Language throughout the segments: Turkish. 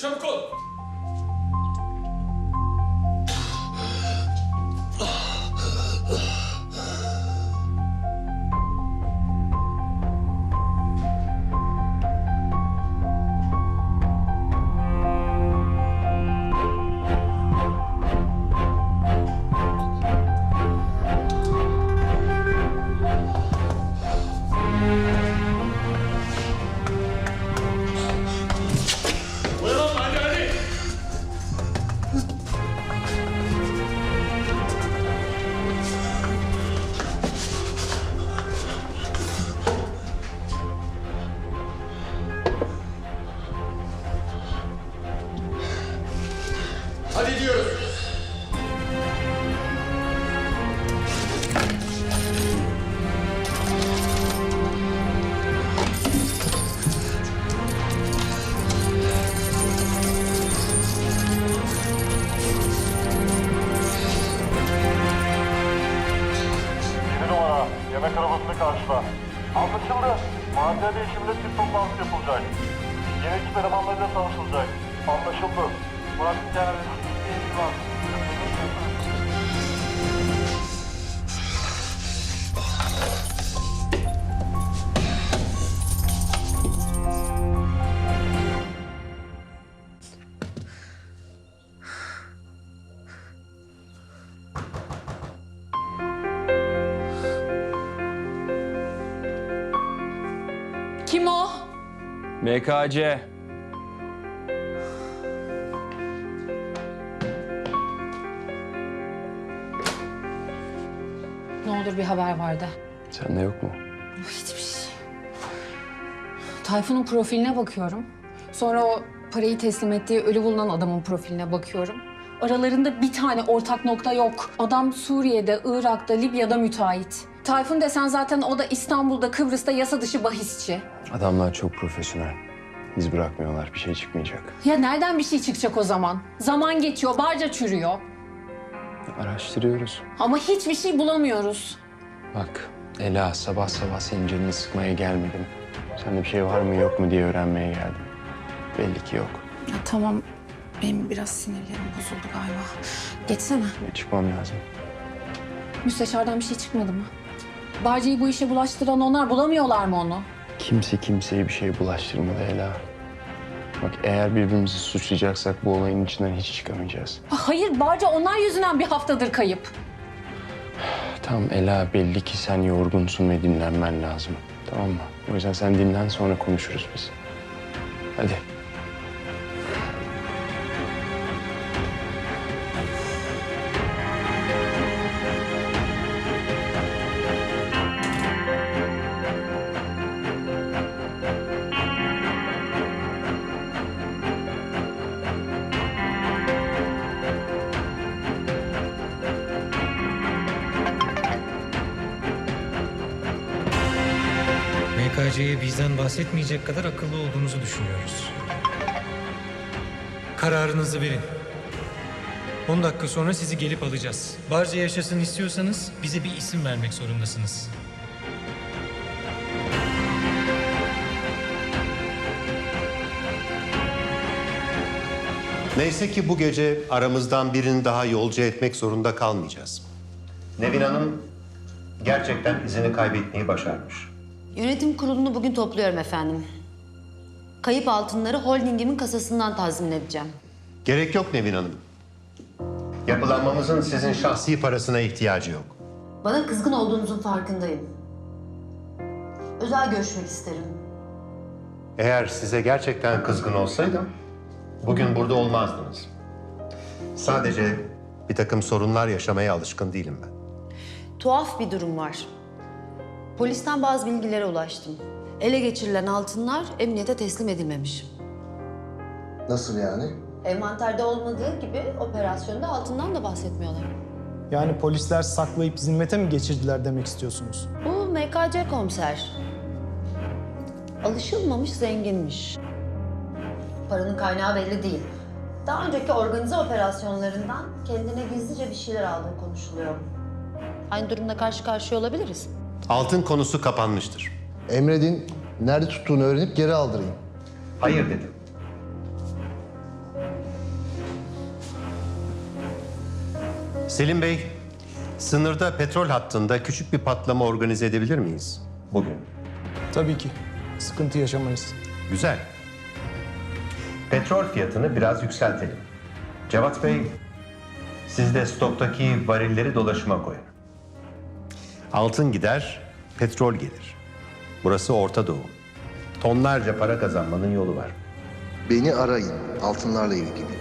çabuk ol. Mahalle değişiminde tip toplantısı yapılacak. Ekip elemanlarıyla tanışılacak. Anlaşıldı. Murat Biter, bir var. MKC. Ne olur bir haber vardı. Sende yok mu? Hiçbir şey. Tayfun'un profiline bakıyorum. Sonra o parayı teslim ettiği ölü bulunan adamın profiline bakıyorum. Aralarında bir tane ortak nokta yok. Adam Suriye'de, Irak'ta, Libya'da müteahhit. Tayfun desen zaten o da İstanbul'da, Kıbrıs'ta yasa dışı bahisçi. Adamlar çok profesyonel. İz bırakmıyorlar. Bir şey çıkmayacak. Ya nereden bir şey çıkacak o zaman? Zaman geçiyor, barca çürüyor. Araştırıyoruz. Ama hiçbir şey bulamıyoruz. Bak Ela sabah sabah senin canını sıkmaya gelmedim. Sende bir şey var mı yok mu diye öğrenmeye geldim. Belli ki yok. Ya tamam, benim biraz sinirlerim bozuldu galiba. Geçsene. Ve çıkmam lazım. Müsteşardan bir şey çıkmadı mı? Barca'yı bu işe bulaştıran onlar bulamıyorlar mı onu? Kimse kimseye bir şey bulaştırmadı Ela. Bak eğer birbirimizi suçlayacaksak bu olayın içinden hiç çıkamayacağız. Ha, Hayır Barca onlar yüzünden bir haftadır kayıp. Tamam Ela belli ki sen yorgunsun ve dinlenmen lazım. Tamam mı? O yüzden sen dinlen sonra konuşuruz biz. Hadi. MKC'ye bizden bahsetmeyecek kadar akıllı olduğunuzu düşünüyoruz. Kararınızı verin. 10 dakika sonra sizi gelip alacağız. Barca yaşasın istiyorsanız bize bir isim vermek zorundasınız. Neyse ki bu gece aramızdan birini daha yolcu etmek zorunda kalmayacağız. Nevin Hanım gerçekten izini kaybetmeyi başarmış. Yönetim kurulunu bugün topluyorum efendim. Kayıp altınları holdingimin kasasından tazmin edeceğim. Gerek yok Nevin Hanım. Yapılanmamızın sizin şahsi parasına ihtiyacı yok. Bana kızgın olduğunuzun farkındayım. Özel görüşmek isterim. Eğer size gerçekten kızgın olsaydım bugün burada olmazdınız. Sadece bir takım sorunlar yaşamaya alışkın değilim ben. Tuhaf bir durum var. Polisten bazı bilgilere ulaştım. Ele geçirilen altınlar emniyete teslim edilmemiş. Nasıl yani? Envanterde olmadığı gibi operasyonda altından da bahsetmiyorlar. Yani polisler saklayıp zimmete mi geçirdiler demek istiyorsunuz? Bu MKC komiser. Alışılmamış zenginmiş. Paranın kaynağı belli değil. Daha önceki organize operasyonlarından kendine gizlice bir şeyler aldığı konuşuluyor. Aynı durumda karşı karşıya olabiliriz. Altın konusu kapanmıştır. Emredin, nerede tuttuğunu öğrenip geri aldırayım. Hayır dedim. Selim Bey, sınırda petrol hattında küçük bir patlama organize edebilir miyiz? Bugün. Tabii ki. Sıkıntı yaşamayız. Güzel. Petrol fiyatını biraz yükseltelim. Cevat Bey, siz de stoktaki varilleri dolaşıma koyun. Altın gider, petrol gelir. Burası Orta Doğu. Tonlarca para kazanmanın yolu var. Beni arayın. Altınlarla ilgili.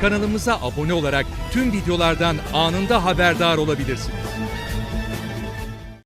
Kanalımıza abone olarak tüm videolardan anında haberdar olabilirsiniz.